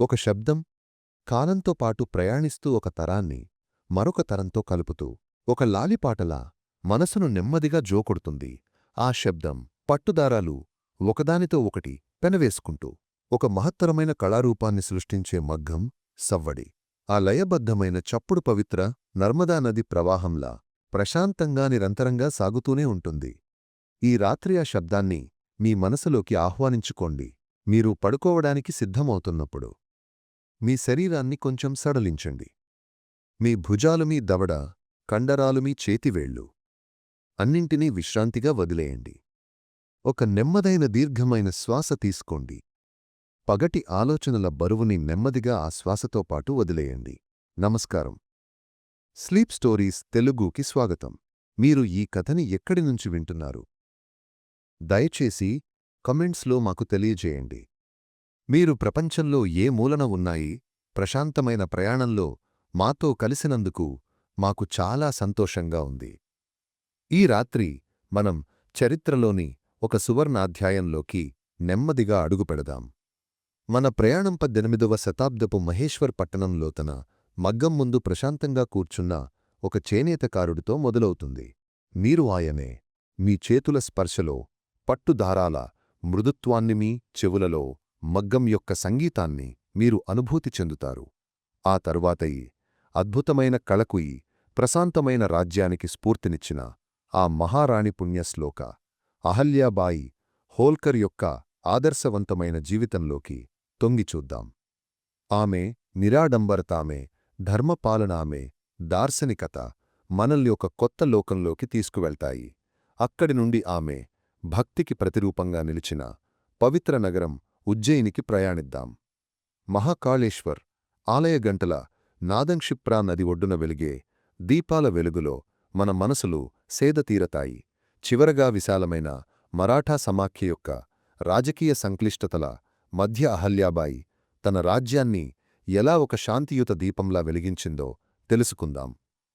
ఒక శబ్దం కాలంతో పాటు ప్రయాణిస్తూ ఒక తరాన్ని మరొక తరంతో కలుపుతూ ఒక లాలిపాటలా మనసును నెమ్మదిగా జోకొడుతుంది. ఆ శబ్దం పట్టుదారాలు ఒకదానితో ఒకటి పెనవేసుకుంటూ ఒక మహత్తరమైన కళారూపాన్ని సృష్టించే మగ్గం సవ్వడి. ఆ లయబద్ధమైన చప్పుడు పవిత్ర నర్మదా నది ప్రవాహంలా ప్రశాంతంగా నిరంతరంగా సాగుతూనే ఉంటుంది. ఈ రాత్రి ఆ శబ్దాన్ని మీ మనసులోకి ఆహ్వానించుకోండి. మీరు పడుకోవడానికి సిద్ధమవుతున్నప్పుడు. మీ శరీరాన్ని కొంచెం సడలించండి. మీ భుజాలు మీ దవడ కండరాలు మీ చేతివేళ్ళు అన్నింటినీ విశ్రాంతిగా వదిలేయండి. ఒక నెమ్మదైన దీర్ఘమైన శ్వాస తీసుకోండి. పగటి ఆలోచనల బరువుని నెమ్మదిగా ఆ శ్వాసతో పాటు వదిలేయండి. నమస్కారం. స్లీప్ స్టోరీస్ తెలుగుకి స్వాగతం. మీరు ఈ కథని ఎక్కడి నుంచి వింటున్నారు? దయచేసి కమెంట్స్లో మాకు తెలియజేయండి. మీరు ప్రపంచంలో ఏ మూలన ఉన్నాయి ప్రశాంతమైన ప్రయాణంలో మాతో కలిసినందుకు మాకు చాలా సంతోషంగా ఉంది. ఈ రాత్రి మనం చరిత్రలోని ఒక సువర్ణాధ్యాయంలోకి నెమ్మదిగా అడుగుపెడదాం మన ప్రయాణం పద్దెనిమిదవ శతాబ్దపు మహేశ్వర్ పట్టణంలో తన మగ్గం ముందు ప్రశాంతంగా కూర్చున్న ఒక చేనేతకారుడితో మొదలవుతుంది. మీరు ఆయనే. మీ చేతుల స్పర్శలో పట్టుదారాల మృదుత్వాన్ని మీ చెవులలో మగ్గం యొక్క సంగీతాన్ని మీరు అనుభూతి చెందుతారు. ఆ తరువాత ఈ అద్భుతమైన కళకు ఈ ప్రశాంతమైన రాజ్యానికి స్ఫూర్తినిచ్చిన ఆ మహారాణి పుణ్యశ్లోక అహల్యాబాయి హోల్కర్ యొక్క ఆదర్శవంతమైన జీవితంలోకి తొంగిచూద్దాం ఆమె నిరాడంబరతామె ధర్మపాలనామె దార్శనికత మనల్ని ఒక కొత్త లోకంలోకి తీసుకువెళ్తాయి. అక్కడి నుండి ఆమె భక్తికి ప్రతిరూపంగా నిలిచిన పవిత్ర నగరం ఉజ్జయినికి ప్రయాణిద్దాం. మహాకాళేశ్వర్ ఆలయ గంటల నాదంక్షిప్రా నది ఒడ్డున వెలిగే దీపాల వెలుగులో మన మనసులు సేదతీరతాయి చివరగా విశాలమైన మరాఠా సమాఖ్య యొక్క రాజకీయ సంక్లిష్టతల మధ్య అహల్యాబాయి తన రాజ్యాన్ని ఎలా ఒక శాంతియుత దీపంలా వెలిగించిందో తెలుసుకుందాం.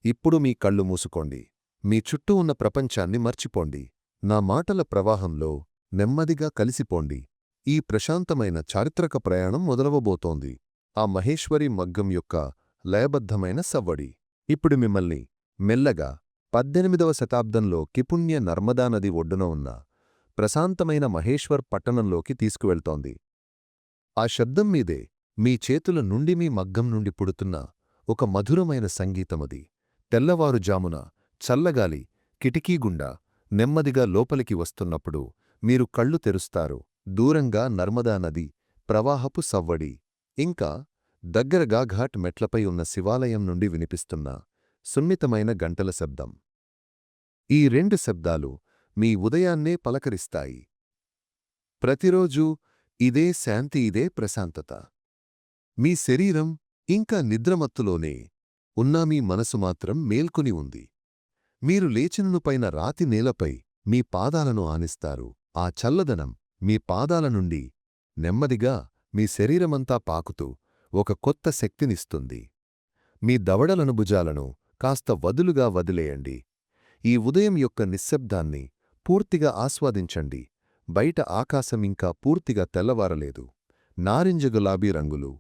ఇప్పుడు మీ కళ్ళు మూసుకోండి. మీ చుట్టూ ఉన్న ప్రపంచాన్ని మర్చిపోండి. నా మాటల ప్రవాహంలో నెమ్మదిగా కలిసిపోండి. ఈ ప్రశాంతమైన చారిత్రక ప్రయాణం మొదలవబోతోంది. ఆ మహేశ్వరి మగ్గం యొక్క లయబద్ధమైన సవ్వడి. ఇప్పుడు మిమ్మల్ని మెల్లగా పద్దెనిమిదవ శతాబ్దంలో కిపుణ్య నర్మదా నది ఒడ్డున ఉన్న ప్రశాంతమైన మహేశ్వర్ పట్టణంలోకి తీసుకువెళ్తోంది. ఆ శబ్దం మీదే మీ చేతుల నుండి మీ మగ్గం నుండి పుడుతున్న ఒక మధురమైన సంగీతమది తెల్లవారుజామున చల్లగాలి కిటికీగుండా నెమ్మదిగా లోపలికి వస్తున్నప్పుడు మీరు కళ్ళు తెరుస్తారు. దూరంగా నర్మదా నది ప్రవాహపు సవ్వడి. ఇంకా దగ్గరగా ఘాట్ మెట్లపై ఉన్న శివాలయం నుండి వినిపిస్తున్న సున్నితమైన గంటల శబ్దం. ఈ రెండు శబ్దాలు మీ ఉదయాన్నే పలకరిస్తాయి. ప్రతిరోజూ ఇదే శాంతి ఇదే ప్రశాంతత. మీ శరీరం ఇంకా నిద్రమత్తులోనే ఉన్నా మీ మనసు మాత్రం మేల్కొని ఉంది. మీరు లేచిననుపైన రాతి నేలపై మీ పాదాలను ఆనిస్తారు. ఆ చల్లదనం మీ పాదాల నుండి నెమ్మదిగా మీ శరీరమంతా పాకుతూ ఒక కొత్త శక్తినిస్తుంది. మీ దవడలను భుజాలను కాస్త వదులుగా వదిలేయండి. ఈ ఉదయం యొక్క నిశ్శబ్దాన్ని పూర్తిగా ఆస్వాదించండి. బయట ఆకాశం ఇంకా పూర్తిగా తెల్లవారలేదు. నారింజ గులాబీ రంగులు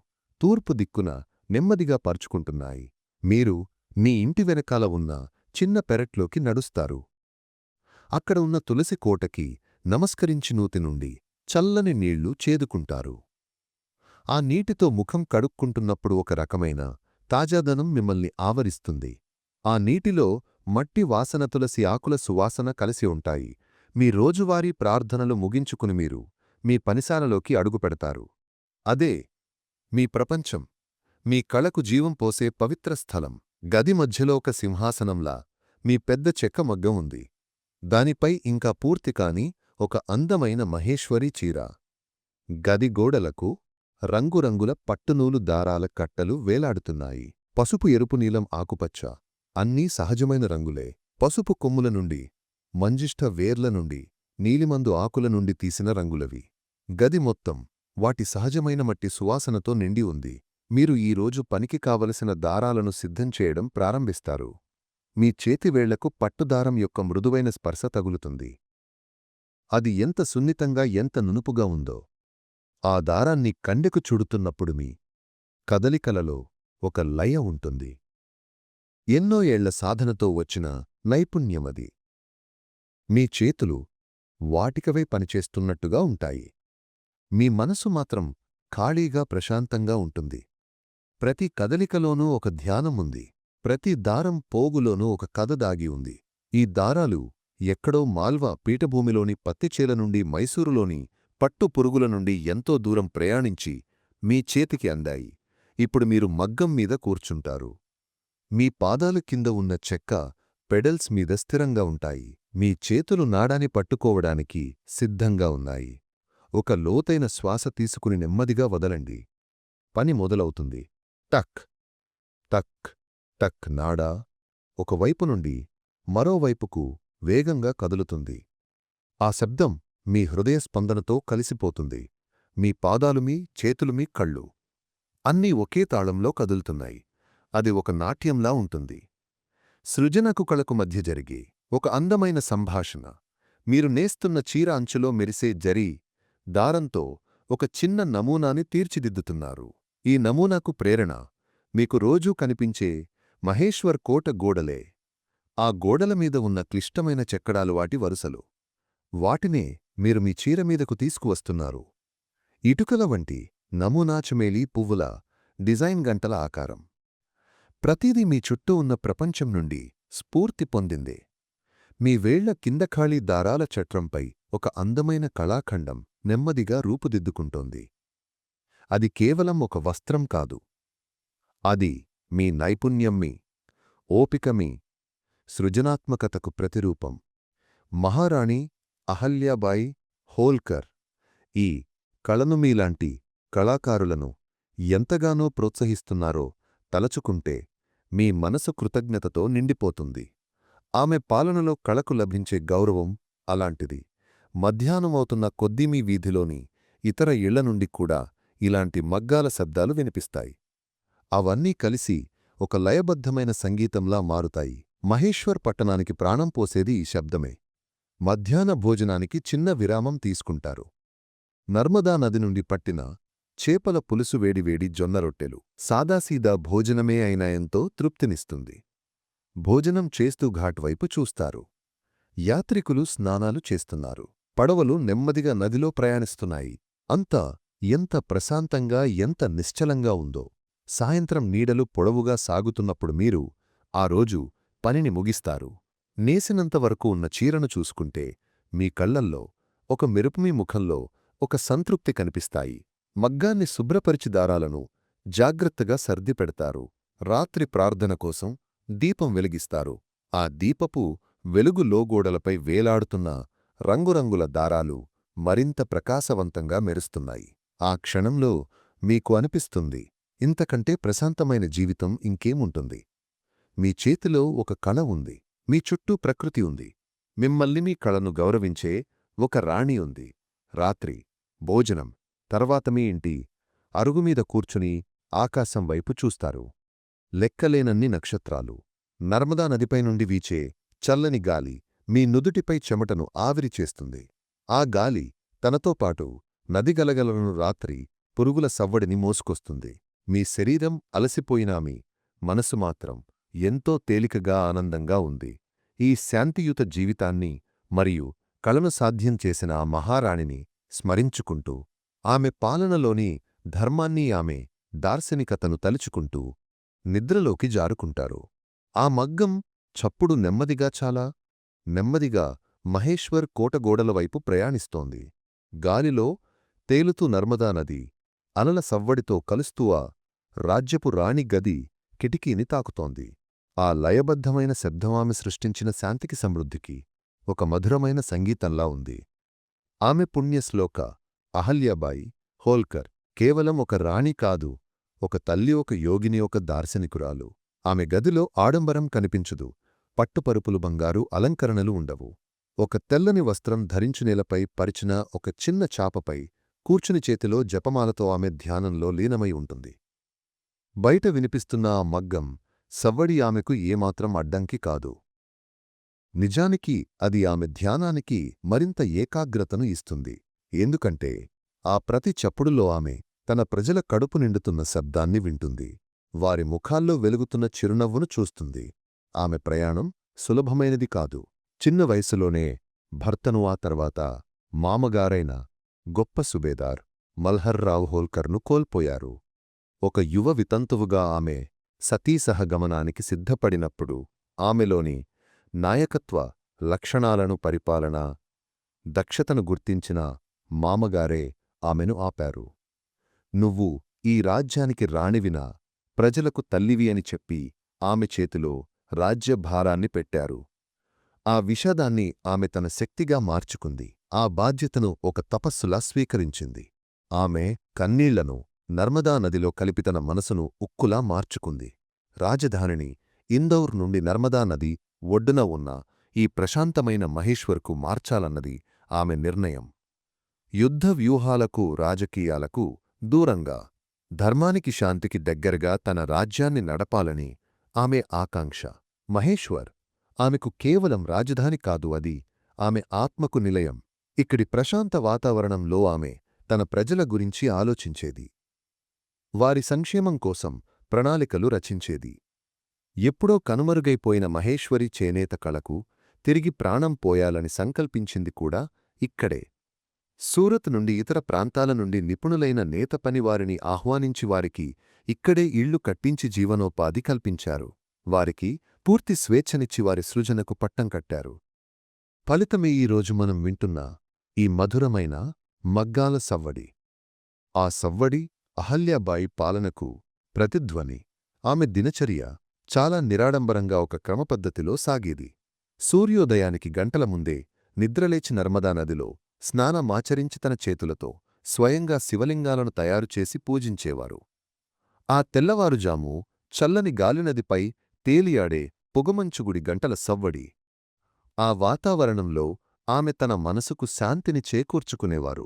తూర్పు దిక్కున నెమ్మదిగా పరుచుకుంటున్నాయి. మీరు మీ ఇంటి వెనకాల ఉన్న చిన్న పెరట్లోకి నడుస్తారు. అక్కడ ఉన్న తులసి కోటకి నమస్కరించి నూతి నుండి చల్లని నీళ్ళు చేదుకుంటారు. ఆ నీటితో ముఖం కడుక్కుంటున్నప్పుడు ఒక రకమైన తాజాదనం మిమ్మల్ని ఆవరిస్తుంది. ఆ నీటిలో మట్టి వాసన తులసి ఆకుల సువాసన కలిసి ఉంటాయి. మీ రోజువారీ ప్రార్థనలు ముగించుకుని మీరు మీ పనిశాలలోకి అడుగుపెడతారు అదే మీ ప్రపంచం. మీ కళకు జీవం పోసే పవిత్ర స్థలం. గది మధ్యలో ఒక సింహాసనంలా మీ పెద్ద చెక్క మగ్గం ఉంది. దానిపై ఇంకా పూర్తికాని ఒక అందమైన మహేశ్వరి చీర. గది గోడలకు రంగురంగుల పట్టునూలు దారాల కట్టలు వేలాడుతున్నాయి. పసుపు ఎరుపు నీలం ఆకుపచ్చ. అన్నీ సహజమైన రంగులే. పసుపు కొమ్ముల నుండి మంజిష్ఠ వేర్ల నుండి నీలిమందు ఆకుల నుండి తీసిన రంగులవి. గది మొత్తం వాటి సహజమైన మట్టి సువాసనతో నిండి ఉంది. మీరు ఈరోజు పనికి కావలసిన దారాలను సిద్ధం చేయడం ప్రారంభిస్తారు. మీ చేతివేళ్ళకు పట్టుదారం యొక్క మృదువైన స్పర్శ తగులుతుంది. అది ఎంత సున్నితంగా ఎంత నునుపుగా ఉందో. ఆ దారాన్ని కండెకు చుడుతున్నప్పుడు మీ కదలికలలో ఒక లయ ఉంటుంది. ఎన్నో ఏళ్ళ సాధనతో వచ్చిన నైపుణ్యమది. మీ చేతులు వాటికవే పనిచేస్తున్నట్టుగా ఉంటాయి. మీ మనసు మాత్రం ఖాళీగా ప్రశాంతంగా ఉంటుంది. ప్రతి కదలికలోనూ ఒక ధ్యానముంది. ప్రతి దారం పోగులోనూ ఒక కథ దాగి ఉంది. ఈ దారాలు ఎక్కడో మాల్వా పీఠభూమిలోని పత్తిచేల నుండి మైసూరులోని పట్టు పురుగుల నుండి ఎంతో దూరం ప్రయాణించి మీ చేతికి అందాయి. ఇప్పుడు మీరు మగ్గం మీద కూర్చుంటారు. మీ పాదాలు కింద ఉన్న చెక్క పెడల్స్ మీద స్థిరంగా ఉంటాయి. మీ చేతులు నాడాని పట్టుకోవడానికి సిద్ధంగా ఉన్నాయి. ఒక లోతైన శ్వాస తీసుకుని నెమ్మదిగా వదలండి. పని మొదలవుతుంది. టక్! టక్! టక్! నాడా! ఒకవైపు నుండి మరోవైపుకు వేగంగా కదులుతుంది. ఆ శబ్దం మీ హృదయ స్పందనతో కలిసిపోతుంది. మీ పాదాలు మీ చేతులు మీ కళ్ళు అన్నీ ఒకే తాళంలో కదులుతున్నాయి. అది ఒక నాట్యంలా ఉంటుంది. సృజనకు కళకు మధ్య జరిగే ఒక అందమైన సంభాషణ. మీరు నేస్తున్న చీర అంచులో మెరిసే జరీ దారంతో ఒక చిన్న నమూనాని తీర్చిదిద్దుతున్నారు. ఈ నమూనాకు ప్రేరణ. మీకు రోజూ కనిపించే మహేశ్వర్ కోట గోడలే. ఆ గోడల మీద ఉన్న క్లిష్టమైన చెక్కడాలు వాటి వరుసలు. వాటినే మీరు మీ చీర మీదకు తీసుకువస్తున్నారు. ఇటుకల వంటి నమూనా చమేలి పువ్వుల డిజైన్ గంటల ఆకారం. ప్రతిదీ మీ చుట్టూ ఉన్న ప్రపంచం నుండి స్ఫూర్తి పొందిందే. మీ వేళ్ళ కింద ఖాళీ దారాల చట్రంపై ఒక అందమైన కళాఖండం నెమ్మదిగా రూపుదిద్దుకుంటోంది. అది కేవలం ఒక వస్త్రం కాదు. అది మీ నైపుణ్యం మీ ఓపిక మీ సృజనాత్మకతకు ప్రతిరూపం. మహారాణి అహల్యాబాయి హోల్కర్ ఈ కళను మీలాంటి కళాకారులను ఎంతగానో ప్రోత్సహిస్తున్నారో తలచుకుంటే మీ మనసు కృతజ్ఞతతో నిండిపోతుంది. ఆమె పాలనలో కళకు లభించే గౌరవం అలాంటిది. మధ్యాహ్నమవుతున్న కొద్దీ మీ వీధిలోని ఇతర ఇళ్ళ నుండి కూడా ఇలాంటి మగ్గాల శబ్దాలు వినిపిస్తాయి. అవన్నీ కలిసి ఒక లయబద్ధమైన సంగీతంలా మారుతాయి. మహేశ్వర్ పట్టణానికి ప్రాణం పోసేది ఈ శబ్దమే. మధ్యాహ్న భోజనానికి చిన్న విరామం తీసుకుంటారు. నర్మదా నది నుండి పట్టిన చేపల పులుసు వేడివేడి జొన్న రొట్టెలు సాదాసీదా భోజనమే అయినా ఎంతో తృప్తినిస్తుంది. భోజనం చేస్తూ ఘాట్ వైపు చూస్తారు. యాత్రికులు స్నానాలు చేస్తున్నారు. పడవలు నెమ్మదిగా నదిలో ప్రయాణిస్తున్నాయి. అంతా ఎంత ప్రశాంతంగా ఎంత నిశ్చలంగా ఉందో. సాయంత్రం నీడలు పొడవుగా సాగుతున్నప్పుడు మీరు ఆ రోజు పనిని ముగిస్తారు. నేసినంతవరకు ఉన్న చీరను చూసుకుంటే మీ కళ్ళల్లో ఒక మెరుపుమీ ముఖంలో ఒక సంతృప్తి కనిపిస్తాయి. మగ్గాన్ని శుభ్రపరిచి దారాలను జాగ్రత్తగా సర్దిపెడతారు రాత్రి ప్రార్థన కోసం దీపం వెలిగిస్తారు. ఆ దీపపు వెలుగు లోగోడలపై వేలాడుతున్న రంగురంగుల దారాలు మరింత ప్రకాశవంతంగా మెరుస్తున్నాయి. ఆ క్షణంలో మీకు అనిపిస్తుంది ఇంతకంటే ప్రశాంతమైన జీవితం ఇంకేముంటుంది? మీ చేతిలో ఒక కళ ఉంది. మీ చుట్టూ ప్రకృతి ఉంది. మిమ్మల్ని మీ కళను గౌరవించే ఒక రాణి ఉంది. రాత్రి భోజనం తర్వాత మీ ఇంటి అరుగుమీద కూర్చుని ఆకాశం వైపు చూస్తారు. లెక్కలేనన్ని నక్షత్రాలు. నర్మదా నదిపై నుండి వీచే చల్లని గాలి మీ నుదుటిపై చెమటను ఆవిరి చేస్తుంది. ఆ గాలి తనతో పాటు నది గలగలను రాత్రి పురుగుల సవ్వడిని మోసుకొస్తుంది. మీ శరీరం అలసిపోయినామి మనసు మాత్రం ఎంతో తేలికగా ఆనందంగా ఉంది. ఈ శాంతియుత జీవితాన్ని మరియు కళను సాధ్యం చేసిన ఆ మహారాణిని స్మరించుకుంటూ ఆమె పాలనలోని ధర్మాన్ని ఆమె దార్శనికతను తలుచుకుంటూ నిద్రలోకి జారుకుంటారు. ఆ మగ్గం చప్పుడు నెమ్మదిగా చాలా నెమ్మదిగా మహేశ్వర్ కోటగోడల వైపు ప్రయాణిస్తోంది. గాలిలో తేలుతూ నర్మదా నది అలల సవ్వడితో కలుస్తూ ఆ రాజ్యపు రాణి గది కిటికీని తాకుతోంది. ఆ లయబద్ధమైన శబ్దం ఆమె సృష్టించిన శాంతికి సమృద్ధికి ఒక మధురమైన సంగీతంలా ఉంది. ఆమె పుణ్యశ్లోక అహల్యాబాయి హోల్కర్ కేవలం ఒక రాణి కాదు ఒక తల్లి ఒక యోగిని ఒక దార్శనికురాలు. ఆమె గదిలో ఆడంబరం కనిపించదు పట్టుపరుపులు బంగారు అలంకరణలు ఉండవు. ఒక తెల్లని వస్త్రం ధరించునేలపై పరిచిన ఒక చిన్న చాపపై కూర్చుని చేతిలో జపమాలతో ఆమె ధ్యానంలో లీనమై ఉంటుంది. బయట వినిపిస్తున్న ఆ మగ్గం సవ్వడి ఆమెకు ఏమాత్రం అడ్డంకి కాదు. నిజానికి అది ఆమె ధ్యానానికి మరింత ఏకాగ్రతను ఇస్తుంది. ఎందుకంటే ఆ ప్రతి చప్పుడులో ఆమె తన ప్రజల కడుపు నిండుతున్న శబ్దాన్ని వింటుంది. వారి ముఖాల్లో వెలుగుతున్న చిరునవ్వును చూస్తుంది. ఆమె ప్రయాణం సులభమైనది కాదు. చిన్న వయసులోనే భర్తను ఆ తర్వాత మామగారైన గొప్ప సుబేదార్ మల్హర్రావు హోల్కర్ను కోల్పోయారు. ఒక యువ వితంతువుగా ఆమె సతీసహగమనానికి సిద్ధపడినప్పుడు ఆమెలోని నాయకత్వ లక్షణాలను పరిపాలన దక్షతను గుర్తించిన మామగారే ఆమెను ఆపారు. నువ్వు ఈ రాజ్యానికి రాణివినా ప్రజలకు తల్లివి అని చెప్పి ఆమె చేతిలో రాజ్యభారాన్ని పెట్టారు. ఆ విషాదాన్ని ఆమె తన శక్తిగా మార్చుకుంది. ఆ బాధ్యతను ఒక తపస్సులా స్వీకరించింది. ఆమె కన్నీళ్ళను నర్మదా నదిలో కలిపి తన మనసును ఉక్కులా మార్చుకుంది. రాజధానిని ఇందౌర్ నుండి నర్మదా నది ఒడ్డున ఉన్న ఈ ప్రశాంతమైన మహేశ్వర్కు మార్చాలన్నది ఆమె నిర్ణయం. యుద్ధ వ్యూహాలకు రాజకీయాలకు దూరంగా ధర్మానికి శాంతికి దగ్గరగా తన రాజ్యాన్ని నడపాలని ఆమె ఆకాంక్ష. మహేశ్వర్ ఆమెకు కేవలం రాజధాని కాదు అది ఆమె ఆత్మకు నిలయం. ఇక్కడి ప్రశాంత వాతావరణంలో ఆమె తన ప్రజల గురించి ఆలోచించేది. వారి సంక్షేమం కోసం ప్రణాళికలు రచించేది. ఎప్పుడో కనుమరుగైపోయిన మహేశ్వరి చేనేత కళకు తిరిగి ప్రాణం పోయాలని సంకల్పించింది కూడా ఇక్కడే. సూరత్ నుండి ఇతర ప్రాంతాల నుండి నిపుణులైన నేత పనివారిని ఆహ్వానించి వారికి ఇక్కడే ఇళ్ళు కట్టించి జీవనోపాధి కల్పించారు. వారికి పూర్తి స్వేచ్ఛనిచ్చి వారి సృజనకు పట్టం కట్టారు. ఫలితమే ఈరోజు మనం వింటున్న ఈ మధురమైన మగ్గాల సవ్వడి. ఆ సవ్వడి అహల్యాబాయి పాలనకు ప్రతిధ్వని. ఆమె దినచర్య చాలా నిరాడంబరంగా ఒక క్రమపద్ధతిలో సాగేది. సూర్యోదయానికి గంటల ముందే నిద్రలేచి నర్మదా నదిలో స్నానమాచరించి తన చేతులతో స్వయంగా శివలింగాలను తయారుచేసి పూజించేవారు. ఆ తెల్లవారుజాము చల్లని గాలినదిపై తేలియాడే పొగమంచుగుడి గంటల సవ్వడి. ఆ వాతావరణంలో ఆమె తన మనసుకు శాంతిని చేకూర్చుకునేవారు.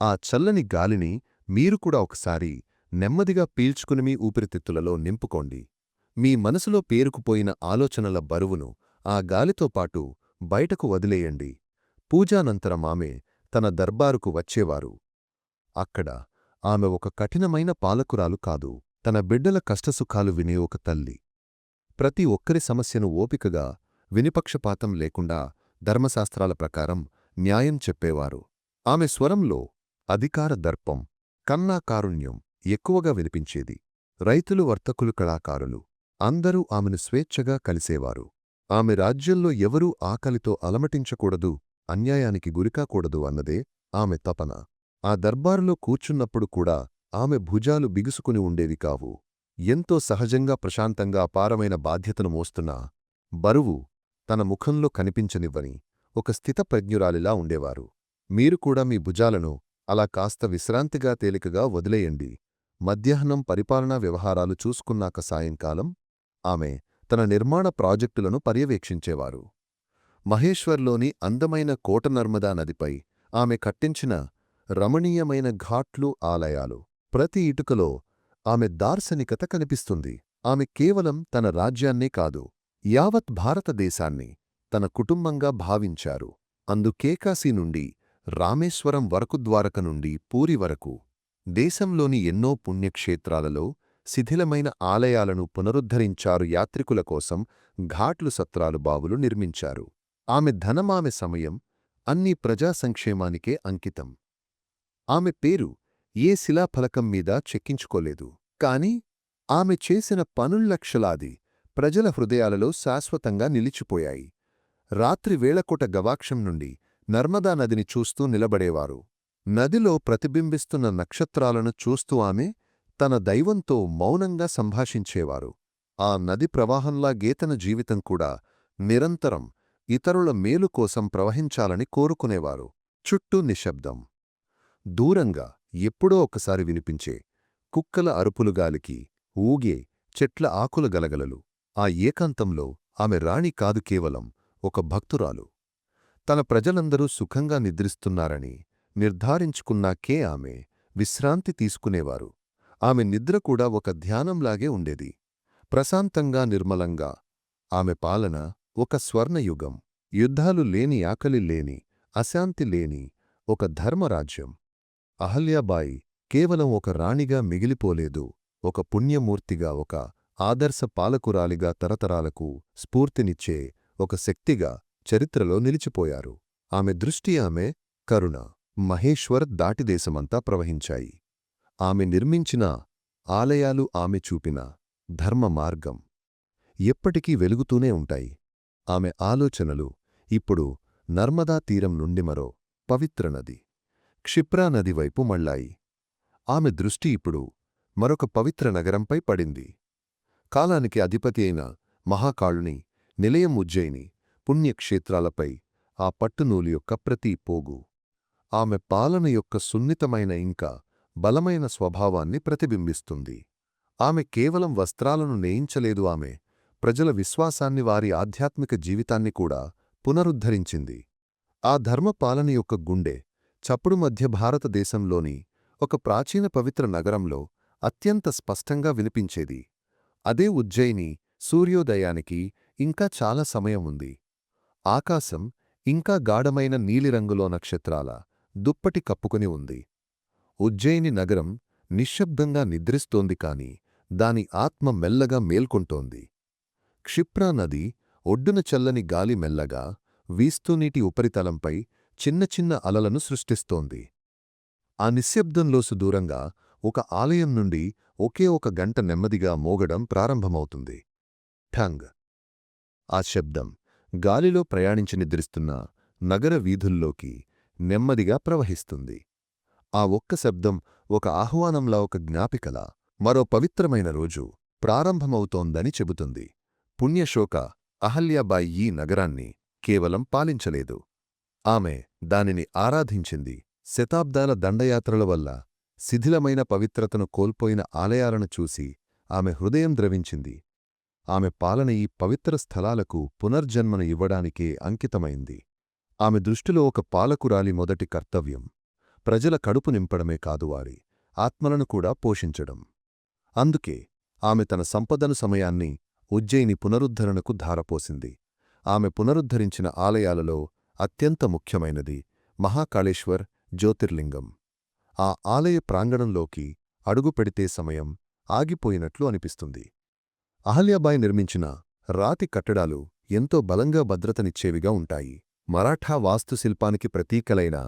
ఆ చల్లని గాలిని మీరు కూడా ఒకసారి నెమ్మదిగా పీల్చుకుని మీ ఊపిరితిత్తులలో నింపుకోండి. మీ మనసులో పేరుకుపోయిన ఆలోచనల బరువును ఆ గాలితో పాటు బయటకు వదిలేయండి. పూజానంతరం ఆమె తన దర్బారుకు వచ్చేవారు. అక్కడ ఆమె ఒక కఠినమైన పాలకురాలు కాదు తన బిడ్డల కష్టసుఖాలు వినే ఒక తల్లి. ప్రతి ఒక్కరి సమస్యను ఓపికగా వినిపక్షపాతం లేకుండా ధర్మశాస్త్రాల ప్రకారం న్యాయం చెప్పేవారు. ఆమె స్వరంలో అధికార దర్పం కన్నా కారుణ్యం ఎక్కువగా వినిపించేది. రైతులు వర్తకులు కళాకారులు. అందరూ ఆమెను స్వేచ్ఛగా కలిసేవారు. ఆమె రాజ్యంలో ఎవరూ ఆకలితో అలమటించకూడదు అన్యాయానికి గురికాకూడదు అన్నదే ఆమె తపన. ఆ దర్బారులో కూర్చున్నప్పుడు కూడా ఆమె భుజాలు బిగుసుకుని ఉండేవి కావు. ఎంతో సహజంగా ప్రశాంతంగా అపారమైన బాధ్యతను మోస్తున్నా బరువు తన ముఖంలో కనిపించనివ్వని ఒక స్థితప్రజ్ఞురాలిలా ఉండేవారు. మీరు కూడా మీ భుజాలను అలా కాస్త విశ్రాంతిగా తేలికగా వదిలేయండి. మధ్యాహ్నం పరిపాలనా వ్యవహారాలు చూసుకున్నాక సాయంకాలం ఆమె తన నిర్మాణ ప్రాజెక్టులను పర్యవేక్షించేవారు. మహేశ్వర్లోని అందమైన కోట నర్మదా నదిపై ఆమె కట్టించిన రమణీయమైన ఘాట్లు ఆలయాలు. ప్రతి ఇటుకలో ఆమె దార్శనికత కనిపిస్తుంది. ఆమె కేవలం తన రాజ్యాన్నే కాదు యావత్ భారతదేశాన్ని తన కుటుంబంగా భావించారు. అందుకేకాశీ నుండి రామేశ్వరం వరకు ద్వారక నుండి పూరి వరకు దేశంలోని ఎన్నో పుణ్యక్షేత్రాలలో శిథిలమైన ఆలయాలను పునరుద్ధరించారు యాత్రికుల కోసం ఘాట్లు సత్రాలు బావులు నిర్మించారు. ఆమె ధనమామె సమయం అన్ని ప్రజా సంక్షేమానికే అంకితం. ఆమె పేరు ఏ శిలాఫలకం మీద చెక్కించుకోలేదు. కాని ఆమె చేసిన పనుల్లక్షలాది ప్రజల హృదయాలలో శాశ్వతంగా నిలిచిపోయాయి. రాత్రి వేళకోట గవాక్షం నుండి నర్మదా నదిని చూస్తూ నిలబడేవారు. నదిలో ప్రతిబింబిస్తున్న నక్షత్రాలను చూస్తూ ఆమె తన దైవంతో మౌనంగా సంభాషించేవారు. ఆ నది ప్రవాహంలా గీతన జీవితం కూడా నిరంతరం ఇతరుల మేలు కోసం ప్రవహించాలని కోరుకునేవారు. చుట్టూ నిశ్శబ్దం. దూరంగా ఎప్పుడో ఒకసారి వినిపించే కుక్కల అరుపులు గాలికి ఊగే చెట్ల ఆకుల గలగలలు. ఆ ఏకాంతంలో ఆమె రాణి కాదు కేవలం ఒక భక్తురాలు. తన ప్రజలందరూ సుఖంగా నిద్రిస్తున్నారని నిర్ధారించుకున్నాకే ఆమె విశ్రాంతి తీసుకునేవారు. ఆమె నిద్ర కూడా ఒక ధ్యానంలాగే ఉండేది. ప్రశాంతంగా నిర్మలంగా ఆమె పాలన ఒక స్వర్ణయుగం. యుద్ధాలు లేని ఆకలి లేని అశాంతి లేని ఒక ధర్మరాజ్యం. అహల్యాబాయి కేవలం ఒక రాణిగా మిగిలిపోలేదు. ఒక పుణ్యమూర్తిగా ఒక ఆదర్శ పాలకురాలిగా తరతరాలకు స్ఫూర్తినిచ్చే ఒక శక్తిగా చరిత్రలో నిలిచిపోయారు. ఆమె దృష్టి ఆమె కరుణ మహేశ్వర్ దాటిదేశమంతా ప్రవహించాయి. ఆమె నిర్మించిన ఆలయాలు ఆమె చూపిన ధర్మ మార్గం ఎప్పటికీ వెలుగుతూనే ఉంటాయి. ఆమె ఆలోచనలు ఇప్పుడు నర్మదా తీరం నుండి మరో పవిత్ర నది క్షిప్రా నది వైపు మళ్ళాయి. ఆమె దృష్టి ఇప్పుడు మరొక పవిత్ర నగరంపై పడింది. కాలానికి అధిపతి అయిన మహాకాళుని నిలయం ఉజ్జయిని పుణ్యక్షేత్రాలపై ఆ పట్టునూలు యొక్క ప్రతి పోగు. ఆమె పాలన యొక్క సున్నితమైన ఇంకా బలమైన స్వభావాన్ని ప్రతిబింబిస్తుంది. ఆమె కేవలం వస్త్రాలను నేయించలేదు ఆమె ప్రజల విశ్వాసాన్ని వారి ఆధ్యాత్మిక జీవితాన్ని కూడా పునరుద్ధరించింది. ఆ ధర్మపాలన యొక్క గుండె చప్పుడు మధ్య భారతదేశంలోని ఒక ప్రాచీన పవిత్ర నగరంలో అత్యంత స్పష్టంగా వినిపించేది. అదే ఉజ్జయిని సూర్యోదయానికి ఇంకా చాలా సమయం ఉంది. ఆకాశం ఇంకా గాఢమైన నీలిరంగులో నక్షత్రాల దుప్పటి కప్పుకుని ఉంది. ఉజ్జయిని నగరం నిశ్శబ్దంగా నిద్రిస్తోంది కాని దాని ఆత్మ మెల్లగా మేల్కొంటోంది. క్షిప్రా నది ఒడ్డున చల్లని గాలి మెల్లగా వీస్తూనీటి ఉపరితలంపై చిన్న చిన్న అలలను సృష్టిస్తోంది. ఆ నిశ్శబ్దంలో సుదూరంగా ఒక ఆలయం నుండి ఒకే ఒక గంట నెమ్మదిగా మోగడం ప్రారంభమవుతుంది. ఠంగ్. ఆ శబ్దం గాలిలో ప్రయాణించి నిద్రిస్తున్న నగర వీధుల్లోకి నెమ్మదిగా ప్రవహిస్తుంది. ఆ ఒక్క శబ్దం ఒక ఆహ్వానంలా ఒక జ్ఞాపికలా మరో పవిత్రమైన రోజు ప్రారంభమవుతోందని చెబుతుంది. పుణ్యశోక అహల్యాబాయి ఈ నగరాన్ని కేవలం పాలించలేదు. ఆమె దానిని ఆరాధించింది శతాబ్దాల దండయాత్రల వల్ల శిథిలమైన పవిత్రతను కోల్పోయిన ఆలయాలను చూసి ఆమె హృదయం ద్రవించింది. ఆమె పాలన ఈ పవిత్ర స్థలాలకు పునర్జన్మను ఇవ్వడానికే అంకితమైంది. ఆమె దృష్టిలో ఒక పాలకురాలి మొదటి కర్తవ్యం. ప్రజల కడుపు నింపడమే కాదు వారి ఆత్మలను కూడా పోషించడం. అందుకే ఆమె తన సంపదను సమయాన్ని ఉజ్జయిని పునరుద్ధరణకు ధారపోసింది. ఆమె పునరుద్ధరించిన ఆలయాలలో అత్యంత ముఖ్యమైనది మహాకాళేశ్వర్ జ్యోతిర్లింగం. ఆ ఆలయ ప్రాంగణంలోకి అడుగుపెడితే సమయం ఆగిపోయినట్లు అనిపిస్తుంది. అహల్యాబాయి నిర్మించిన రాతి కట్టడాలు ఎంతో బలంగా భద్రతనిచ్చేవిగా ఉంటాయి. మరాఠా వాస్తుశిల్పానికి ప్రతీకలైన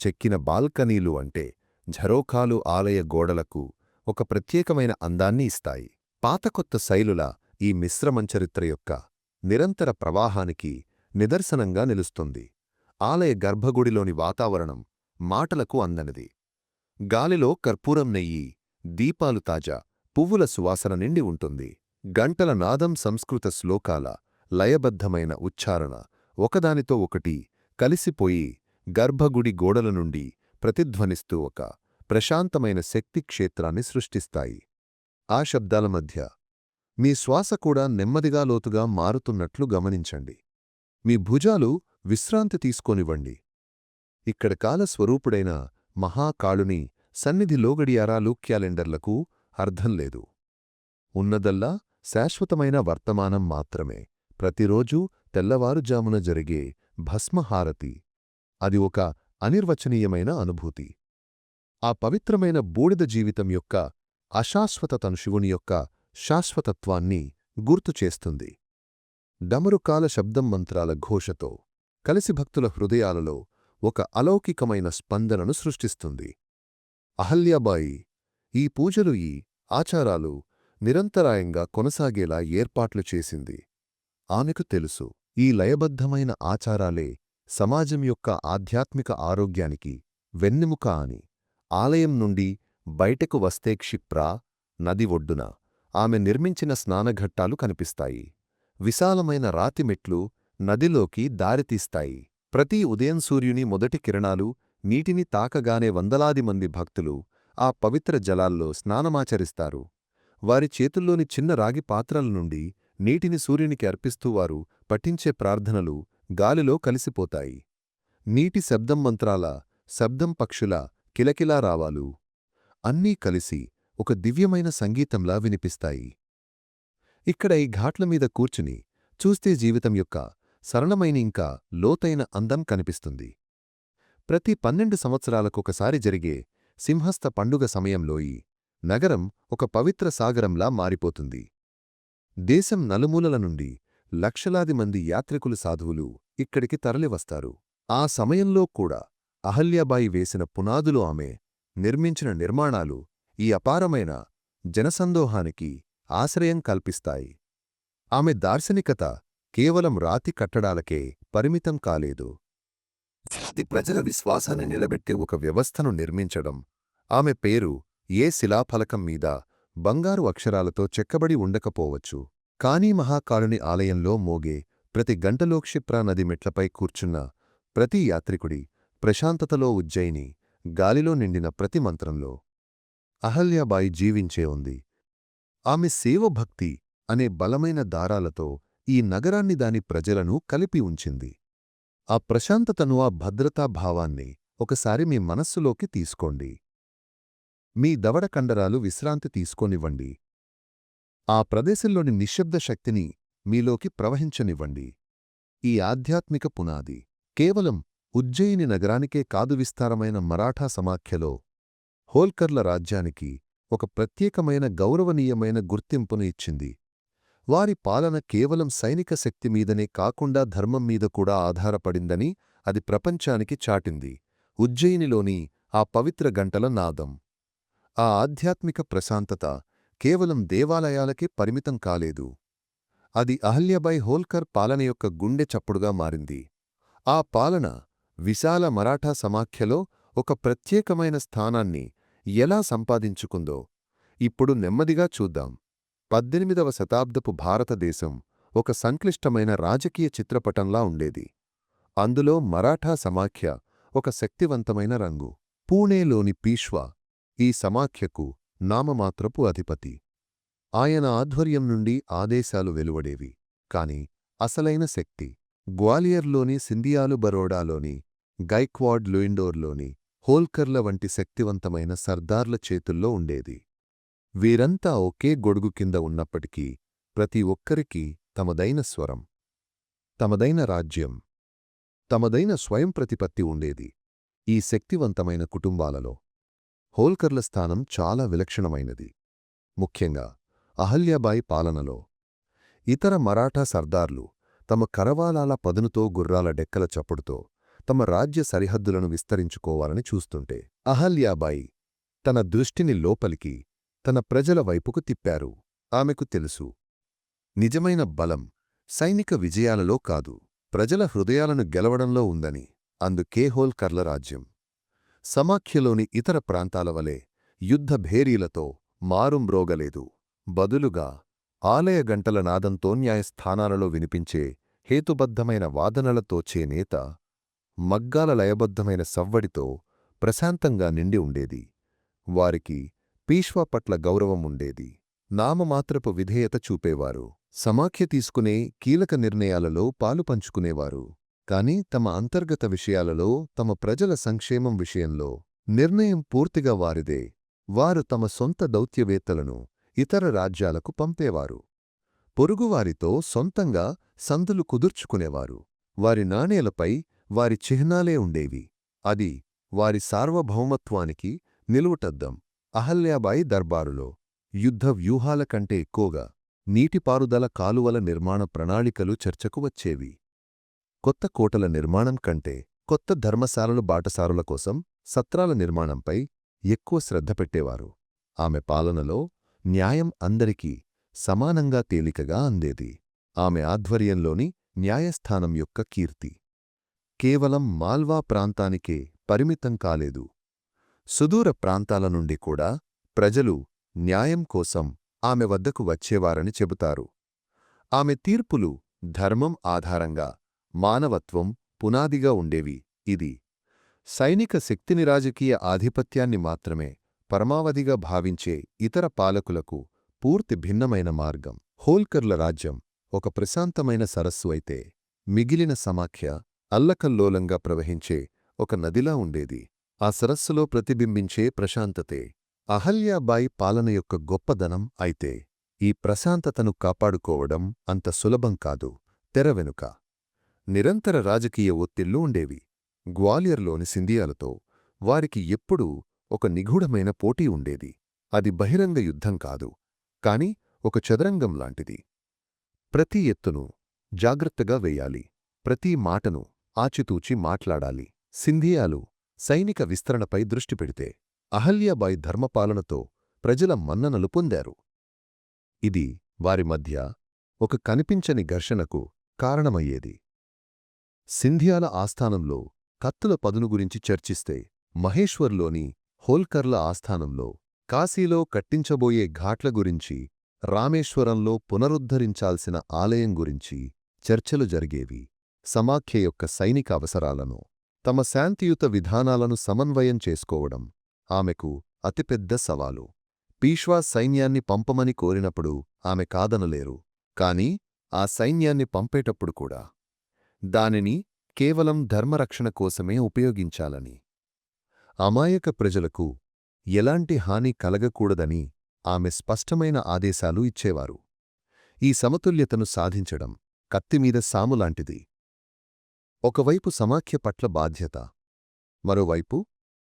చెక్కిన బాల్కనీలు అంటే ఝరోఖాలు ఆలయ గోడలకు ఒక ప్రత్యేకమైన అందాన్ని ఇస్తాయి. పాతకొత్త శైలుల ఈ మిశ్రమంచరిత్ర యొక్క నిరంతర ప్రవాహానికి నిదర్శనంగా నిలుస్తుంది. ఆలయ గర్భగుడిలోని వాతావరణం మాటలకు అందనిది. గాలిలో కర్పూరం నెయ్యి దీపాలు తాజా పువ్వుల సువాసన నిండి ఉంటుంది. గంటల నాదం సంస్కృత శ్లోకాల లయబద్ధమైన ఉచ్చారణ ఒకదానితో ఒకటి కలిసిపోయి గర్భగుడి గోడల నుండి ప్రతిధ్వనిస్తూ ఒక ప్రశాంతమైన శక్తి క్షేత్రాన్ని సృష్టిస్తాయి. ఆ శబ్దాల మధ్య మీ శ్వాస కూడా నెమ్మదిగా లోతుగా మారుతున్నట్లు గమనించండి. మీ భుజాలు విశ్రాంతి తీసుకోనివ్వండి. ఇక్కడ కాల స్వరూపుడైన మహాకాళుని సన్నిధి లోగడియారా లూక్యాలెండర్లకు అర్థం లేదు. ఉన్నదల్లా శాశ్వతమైన వర్తమానం మాత్రమే. ప్రతిరోజూ తెల్లవారుజామున జరిగే భస్మహారతి. అది ఒక అనిర్వచనీయమైన అనుభూతి. ఆ పవిత్రమైన బూడిద జీవితం యొక్క అశాశ్వతతను శివుని యొక్క శాశ్వతత్వాన్ని గుర్తుచేస్తుంది డమరుకాల శబ్దం మంత్రాల ఘోషతో కలిసి భక్తుల హృదయాలలో ఒక అలౌకికమైన స్పందనను సృష్టిస్తుంది. అహల్యాబాయి ఈ పూజలు ఈ ఆచారాలు నిరంతరాయంగా కొనసాగేలా ఏర్పాట్లు చేసింది. ఆమెకు తెలుసు ఈ లయబద్ధమైన ఆచారాలే సమాజం యొక్క ఆధ్యాత్మిక ఆరోగ్యానికి వెన్నెముక అని. ఆలయం నుండి బయటకు వస్తే క్షిప్రా నది ఒడ్డున ఆమె నిర్మించిన స్నానఘట్టాలు కనిపిస్తాయి. విశాలమైన రాతిమెట్లు నదిలోకి దారితీస్తాయి. ప్రతి ఉదయం సూర్యుని మొదటి కిరణాలు నీటిని తాకగానే వందలాది మంది భక్తులు ఆ పవిత్ర జలాల్లో స్నానమాచరిస్తారు. వారి చేతుల్లోని చిన్న రాగి పాత్రల నుండి నీటిని సూర్యునికి అర్పిస్తూ వారు పఠించే ప్రార్థనలు గాలిలో కలిసిపోతాయి. నీటి శబ్దం మంత్రాల శబ్దం పక్షుల కిలకిలా రావాలు అన్నీ కలిసి ఒక దివ్యమైన సంగీతంలా వినిపిస్తాయి. ఇక్కడ ఈ ఘాట్ల మీద కూర్చుని చూస్తే జీవితం యొక్క సరళమైన ఇంకా లోతైన అందం కనిపిస్తుంది. ప్రతి పన్నెండు సంవత్సరాలకొకసారి జరిగే సింహస్థ పండుగ సమయంలో ఈ నగరం ఒక పవిత్ర సాగరంలా మారిపోతుంది. దేశం నలుమూలల నుండి లక్షలాది మంది యాత్రికులు సాధువులు ఇక్కడికి తరలివస్తారు. ఆ సమయంలో కూడా అహల్యాబాయి వేసిన పునాదులు ఆమె నిర్మించిన నిర్మాణాలు ఈ అపారమైన జనసందోహానికి ఆశ్రయం కల్పిస్తాయి. ఆమె దార్శనికత కేవలం రాతి కట్టడాలకే పరిమితం కాలేదు. ప్రజల విశ్వాసాన్ని నిలబెట్టే ఒక వ్యవస్థను నిర్మించడం ఆమె పేరు ఏ శిలాఫలకం మీద బంగారు అక్షరాలతో చెక్కబడి ఉండకపోవచ్చు. కానీ మహాకాళుని ఆలయంలో మోగే ప్రతి గంటలో క్షిప్రా నది మెట్లపై కూర్చున్న ప్రతి యాత్రికుడి ప్రశాంతతలో ఉజ్జయిని గాలిలో నిండిన ప్రతి మంత్రంలో అహల్యాబాయి జీవించే ఉంది. ఆమె సేవభక్తి అనే బలమైన దారాలతో ఈ నగరాన్ని దాని ప్రజలను కలిపి ఉంచింది. ఆ ప్రశాంతతను ఆ భద్రతా భావాన్ని ఒకసారి మీ మనస్సులోకి తీసుకోండి. మీ దవడ కండరాలు విశ్రాంతి తీసుకోనివ్వండి. ఆ ప్రదేశంలోని నిశ్శబ్ద శక్తిని మీలోకి ప్రవహించనివ్వండి. ఈ ఆధ్యాత్మిక పునాది కేవలం ఉజ్జయిని నగరానికే కాదు విస్తారమైన మరాఠా సమాఖ్యలో హోల్కర్ల రాజ్యానికి ఒక ప్రత్యేకమైన గౌరవనీయమైన గుర్తింపును ఇచ్చింది. వారి పాలన కేవలం సైనిక శక్తి మీదనే కాకుండా ధర్మం మీద కూడా ఆధారపడిందని అది ప్రపంచానికి చాటింది. ఉజ్జయినిలోని ఆ పవిత్ర గంటల నాదం ఆ ఆధ్యాత్మిక ప్రశాంతత కేవలం దేవాలయాలకే పరిమితం కాలేదు. అది అహల్యబై హోల్కర్ పాలన యొక్క గుండె చప్పుడుగా మారింది. ఆ పాలన విశాల మరాఠా సమాఖ్యలో ఒక ప్రత్యేకమైన స్థానాన్ని ఎలా సంపాదించుకుందో ఇప్పుడు నెమ్మదిగా చూద్దాం. పద్దెనిమిదవ శతాబ్దపు భారతదేశం ఒక సంక్లిష్టమైన రాజకీయ చిత్రపటంలా ఉండేది. అందులో మరాఠా సమాఖ్య ఒక శక్తివంతమైన రంగు. పూణేలోని పీష్వా ఈ సమాఖ్యకు నామమాత్రపు అధిపతి. ఆయన ఆధ్వర్యం నుండి ఆదేశాలు వెలువడేవి. కాని అసలైన శక్తి గ్వాలియర్లోని సింధియాలు బరోడాలోని గైక్వాడ్ లూయిండోర్లోని హోల్కర్ల వంటి శక్తివంతమైన సర్దార్ల చేతుల్లో ఉండేది. వీరంతా ఒకే గొడుగు కింద ఉన్నప్పటికీ ప్రతి ఒక్కరికీ తమదైన స్వరం తమదైన రాజ్యం తమదైన స్వయం ప్రతిపత్తి ఉండేది. ఈ శక్తివంతమైన కుటుంబాలలో హోల్కర్ల స్థానం చాలా విలక్షణమైనది. ముఖ్యంగా అహల్యాబాయి పాలనలో ఇతర మరాఠా సర్దార్లు తమ కరవాలాల పదునుతో గుర్రాల డెక్కల చప్పుడుతో తమ రాజ్య సరిహద్దులను విస్తరించుకోవాలని చూస్తుంటే అహల్యాబాయి తన దృష్టిని లోపలికి తన ప్రజల వైపుకు తిప్పారు. ఆమెకు తెలుసు నిజమైన బలం సైనిక విజయాలలో కాదు ప్రజల హృదయాలను గెలవడంలో ఉందని అందుకే హోల్కర్ల రాజ్యం. సమాఖ్యలోని ఇతర ప్రాంతాల వలె యుద్ధభేరీలతో మారుమ్రోగలేదు బదులుగా ఆలయ గంటల నాదంతో న్యాయస్థానాలలో వినిపించే హేతుబద్ధమైన వాదనలతో చేనేత మగ్గాల లయబద్ధమైన సవ్వడితో ప్రశాంతంగా నిండి ఉండేది. వారికి పీష్వా పట్ల గౌరవం ఉండేది. నామమాత్రపు విధేయత చూపేవారు. సమాఖ్య తీసుకునే కీలక నిర్ణయాలలో పాలుపంచుకునేవారు కాని తమ అంతర్గత విషయాలలో తమ ప్రజల సంక్షేమం విషయంలో నిర్ణయం పూర్తిగా వారిదే. వారు తమ సొంత దౌత్యవేత్తలను ఇతర రాజ్యాలకు పంపేవారు. పొరుగువారితో సొంతంగా సందులు కుదుర్చుకునేవారు. వారి నాణేలపై వారి చిహ్నాలే ఉండేవి. అది వారి సార్వభౌమత్వానికి నిలువుటద్దం. అహల్యాబాయి దర్బారులో యుద్ధ వ్యూహాల కంటే ఎక్కువగా నీటిపారుదల కాలువల నిర్మాణ ప్రణాళికలు చర్చకు వచ్చేవి. కొత్త కోటల నిర్మాణం కంటే కొత్త ధర్మశాలలు బాటసారుల కోసం సత్రాల నిర్మాణంపై ఎక్కువ శ్రద్ధ పెట్టేవారు. ఆమె పాలనలో న్యాయం అందరికీ సమానంగా తేలికగా అందేది. ఆమె ఆధ్వర్యంలోని న్యాయస్థానం యొక్క కీర్తి కేవలం మాల్వా ప్రాంతానికే పరిమితం కాలేదు. సుదూర ప్రాంతాల నుండి కూడా ప్రజలు న్యాయం కోసం ఆమె వద్దకు వచ్చేవారని చెబుతారు. ఆమె తీర్పులు ధర్మం ఆధారంగా మానవత్వం పునాదిగా ఉండేవి ఇది. సైనిక శక్తిని రాజకీయ ఆధిపత్యాన్ని మాత్రమే పరమావధిగా భావించే ఇతర పాలకులకు పూర్తి భిన్నమైన మార్గం. హోల్కర్ల రాజ్యం ఒక ప్రశాంతమైన సరస్సు అయితే మిగిలిన సమాఖ్య అల్లకల్లోలంగా ప్రవహించే ఒక నదిలా ఉండేది. ఆ సరస్సులో ప్రతిబింబించే ప్రశాంతతే అహల్యాబాయి పాలన యొక్క గొప్పదనం అయితే ఈ ప్రశాంతతను కాపాడుకోవడం అంత సులభం కాదు. తెర వెనుక నిరంతర రాజకీయ ఒత్తిళ్ళు ఉండేవి. గ్వాలియర్లోని సింధియాలతో వారికి ఎప్పుడూ ఒక నిగూఢమైన పోటీ ఉండేది. అది బహిరంగ యుద్ధం కాదు కాని ఒక చదరంగం లాంటిది. ప్రతి ఎత్తును జాగ్రత్తగా వేయాలి ప్రతి మాటను ఆచితూచి మాట్లాడాలి. సింధియాలు సైనిక విస్తరణపై దృష్టి పెడితే అహల్యాబాయి ధర్మపాలనతో ప్రజల మన్ననలు పొందారు. ఇది వారి మధ్య ఒక కనిపించని ఘర్షణకు కారణమయ్యేది. సింధియాల ఆస్థానంలో కత్తుల పదును గురించి చర్చిస్తే మహేశ్వర్లోని హోల్కర్ల ఆస్థానంలో కాశీలో కట్టించబోయే ఘాట్ల గురించి రామేశ్వరంలో పునరుద్ధరించాల్సిన ఆలయం గురించి చర్చలు జరిగేవి. సమాఖ్య యొక్క సైనిక అవసరాలను తమ శాంతియుత విధానాలను సమన్వయం చేసుకోవడం ఆమెకు అతిపెద్ద సవాలు. పీష్వా సైన్యాన్ని పంపమని కోరినప్పుడు ఆమె కాదనలేరు కాని ఆ సైన్యాన్ని పంపేటప్పుడు కూడా దానిని కేవలం ధర్మరక్షణ కోసమే ఉపయోగించాలని. అమాయక ప్రజలకు ఎలాంటి హాని కలగకూడదని ఆమె స్పష్టమైన ఆదేశాలు ఇచ్చేవారు. ఈ సమతుల్యతను సాధించడం కత్తిమీద సాములాంటిది ఒకవైపు సమాఖ్య పట్ల బాధ్యత మరోవైపు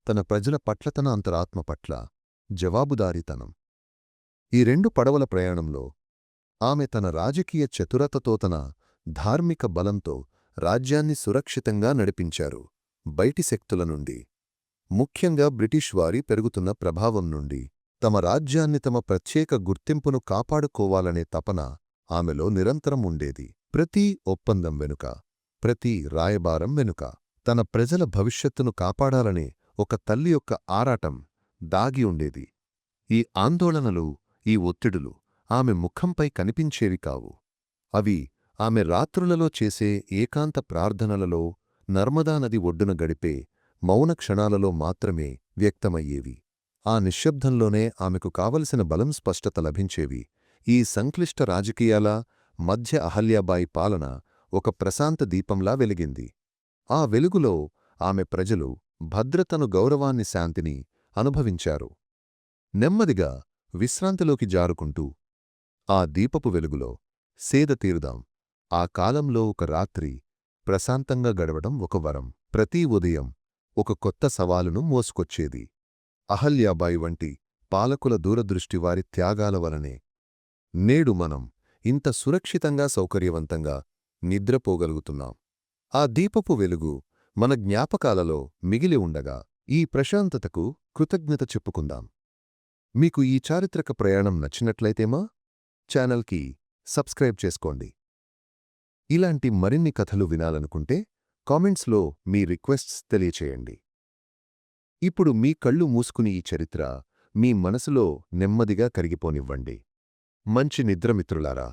తన ప్రజల పట్ల తన అంతరాత్మ పట్ల జవాబుదారీతనం. ఈ రెండు పడవల ప్రయాణంలో ఆమె తన రాజకీయ చతురతతో తన ధార్మిక బలంతో రాజ్యాన్ని సురక్షితంగా నడిపించారు బయటి శక్తుల నుండి. ముఖ్యంగా బ్రిటిష్ వారి పెరుగుతున్న ప్రభావం నుండి. తమ రాజ్యాన్ని తమ ప్రత్యేక గుర్తింపును కాపాడుకోవాలనే తపన ఆమెలో నిరంతరం ఉండేది. ప్రతి ఒప్పందం వెనుక ప్రతి రాయబారం వెనుక తన ప్రజల భవిష్యత్తును కాపాడాలనే ఒక తల్లి యొక్క ఆరాటం దాగి ఉండేది. ఈ ఆందోళనలు ఈ ఒత్తిడులు ఆమె ముఖంపై కనిపించేవి కావు. అవి ఆమె రాత్రులలో చేసే ఏకాంత ప్రార్థనలలో నర్మదానది ఒడ్డున గడిపే మౌన క్షణాలలో మాత్రమే వ్యక్తమయ్యేవి. ఆ నిశ్శబ్దంలోనే ఆమెకు కావలసిన బలం స్పష్టత లభించేవి. ఈ సంక్లిష్ట రాజకీయాల మధ్య అహల్యాబాయి పాలన ఒక ప్రశాంత దీపంలా వెలిగింది. ఆ వెలుగులో ఆమె ప్రజలు భద్రతను గౌరవాన్ని శాంతిని అనుభవించారు. నెమ్మదిగా విశ్రాంతిలోకి జారుకుంటూ ఆ దీపపు వెలుగులో సేద తీరుదాం. ఆ కాలంలో ఒక రాత్రి ప్రశాంతంగా గడవడం ఒక వరం. ప్రతి ఉదయం ఒక కొత్త సవాలును మోసుకొచ్చేది. అహల్యాబాయి వంటి పాలకుల దూరదృష్టి వారి త్యాగాల వలనే. నేడు మనం ఇంత సురక్షితంగా సౌకర్యవంతంగా నిద్రపోగలుగుతున్నాం. ఆ దీపపు వెలుగు మన జ్ఞాపకాలలో మిగిలి ఉండగా ఈ ప్రశాంతతకు కృతజ్ఞత చెప్పుకుందాం. మీకు ఈ చారిత్రక ప్రయాణం నచ్చినట్లయితేమా? ఛానల్కి సబ్స్క్రైబ్ చేసుకోండి. ఇలాంటి మరిన్ని కథలు వినాలనుకుంటే కామెంట్స్లో మీ రిక్వెస్ట్స్ తెలియచేయండి. ఇప్పుడు మీ కళ్ళు మూసుకుని ఈ చరిత్ర మీ మనసులో నెమ్మదిగా కరిగిపోనివ్వండి. మంచి నిద్రమిత్రులారా